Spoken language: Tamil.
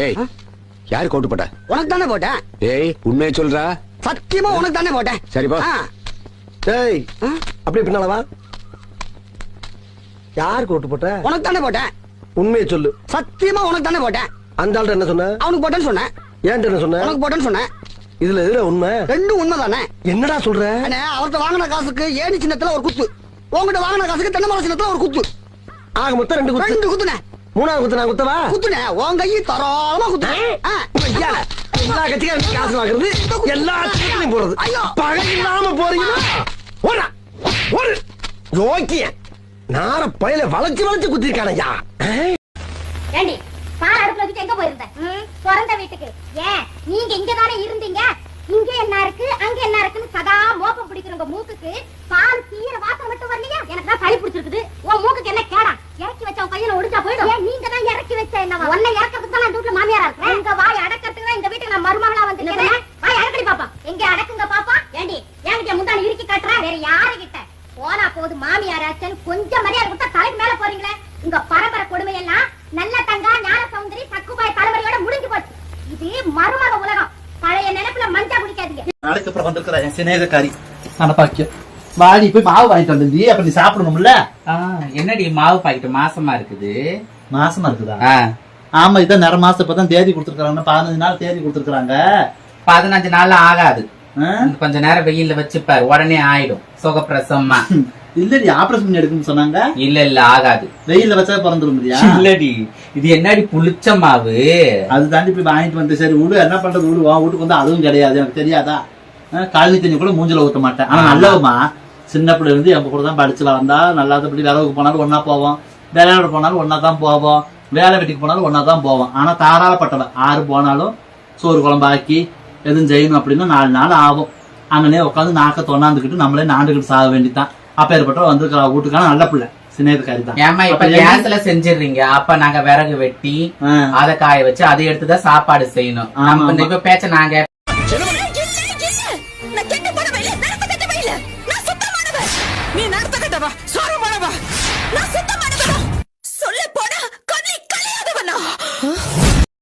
ஏய் யாரு கோட்டு போட்ட? உனக்கு தானே போட்டேன் ஏய் உண்மையை சொல்றா. சத்தியமா உனக்கு தானே போட்டேன் சரிப்பா டேய் அப்படியே பின்னால வா. யார் கோட்டு போட்ட? உனக்கு தானே போட்டேன் உண்மையை சொல்லு. சத்தியமா உனக்கு தானே போட்டேன் அந்த ஆள்கிட்ட என்ன சொன்ன? அவனுக்கு போட்டேன்னு சொன்னேன் ஏன்ட்ட என்ன சொன்ன? உனக்கு போட்டேன்னு சொன்னேன் இதுல எதுல உண்மை? ரெண்டும் உண்மைதானே. என்னடா சொல்ற? அண்ணே அவர்கிட்ட வாங்கின காசுக்கு ஏணி சின்னத்துல ஒரு குத்து. உங்ககிட்ட வாங்கின காசுக்கு தென்னை மரம் சின்னத்துல ஒரு குத்து. ஆக மொத்தம் ரெண்டு குத்து. ரெண்டு குத்துனே மூணாவது குத்து நான் குத்தவா? குத்துனே உன் கையை தரோளமா குத்து. ஆ, ஐயா, எல்லா கட்சிக்காரும் காசு வாங்குறது எல்லா கட்சிகளையும் போறது ஐயோ. பகை இல்லாம போறீங்களா? ஓடா ஓடு. யோக்கிய. நார பயில வளைச்சு வளைச்சு குத்திருக்கானையா ஏண்டி பால் அடுப்புல வச்சுட்டு எங்க போயிருந்த? பிறந்த வீட்டுக்கு. ஏன்? நீங்க இங்க தானே இருந்தீங்க? இங்க என்ன இருக்கு? அங்க என்ன இருக்குன்னு சதா மோப்பம் பிடிக்கிற உங்க மூக்குக்கு பால் தீர வாசம் மட்டும் வரலையா எனக்கு தான் சளி பிடிச்சிருக்குது உன் மூக்குக்கு என்ன கேடா இறக்கி வச்ச உன் கையில ஒடிஞ்சா போயிடும் ஏன் நீங்க தான் இறக்கி வச்ச என்ன உன்னை இறக்கிறதுக்கு தான் நான் இந்த வீட்டுல மாமியாரா இருக்கேன் உங்க வாய் அடக்கிறதுக்கு தான் இந்த வீட்டுக்கு நான் மருமகளா வந்து வாய் அடக்கடி பாப்பா எங்க அடக்குங்க பாப்பா ஏண்டி என்கிட்ட முந்தானி இறுக்கி காட்டுற வேற யாரு கிட்ட போனா போது மாமியாராச்சன் கொஞ்சம் மரியாதை கொடுத்தா தலைக்கு மேல போறீங்களே? உங்க பரம்பரை கொடுமை எல்லாம் நல்ல தங்கா ஞான சௌந்தரி சக்குபாய் தலைமுறையோட முடிஞ்சு போச்சு. இது மருமக உலகம். பழைய நினைப்புல மஞ்சா குடிக்காதீங்க. நாளைக்கு அப்புறம் வந்திருக்கிற என் சிநேகக்காரி மனப்பாக்கியம். வாடி போய் மாவு வாங்கிட்டு வந்தீ அப்ப நீ சாப்பிடணும்ல? ஆ, என்னடி மாவு பாக்கெட் மாசமா இருக்குது? மாசமா இருக்குதா? ஆமா இதான் நிற மாசம் இப்பதான் தேதி கொடுத்துருக்காங்க பதினஞ்சு நாள் தேதி கொடுத்துருக்காங்க பதினஞ்சு நாள்ல ஆகாது. கொஞ்ச நேரம் வெயில்ல வச்சுப்பாரு. உடனே ஆயிடும். சுகப்பிரசவமா. இல்லடி ஆபரேஷன் பண்ணி எடுக்கணும்னு சொன்னாங்க. இல்ல இல்ல ஆகாது. வெயில்ல வச்சா பிறந்துரும் இல்லையா? இல்லடி இது என்னடி புளிச்ச மாவு? அது தாண்டி போய் வாங்கிட்டு வந்து சரி விடு என்ன பண்றது விடு வா வீட்டுக்கு வந்து அதுவும் கிடையாது எனக்கு தெரியாதா? காலனி தண்ணி கூட மூஞ்சில ஊத்த மாட்டேன். ஆனா நல்லவமா சின்ன பிள்ளை இருந்து எங்க கூட தான் படிச்சுல வந்தா நல்லாதபடி விளவுக்கு போனாலும் ஒண்ணா போவோம். விளையாட போனாலும் ஒண்ணா தான் போவோம். வேலை வெட்டிக்கு போனாலும் ஒண்ணா தான் போவோம். ஆனா தாராளப்பட்டவன். ஆறு போனாலும் சோறு குழம்பு ஆக்கி எதுவும் செய்யணும் அப்படின்னா நாலு நாள் ஆகும். அங்கனே உட்காந்து நாக்க தொண்ணாந்துக்கிட்டு நம்மளே நாண்டுக்கிட்டு சாக வேண்டியதான் அப்பேற்பட்ட வந்திருக்கிற வீட்டுக்கான நல்ல பிள்ளை. சின்னதுக்காரி தான். ஏமா இப்ப கேஸ்ல செஞ்சிடுறீங்க. அப்ப நாங்க விறகு வெட்டி. அதை காய வச்சு அதை எடுத்துதான் சாப்பாடு செய்யணும். நம்ம. இப்ப பேச்ச நாங்க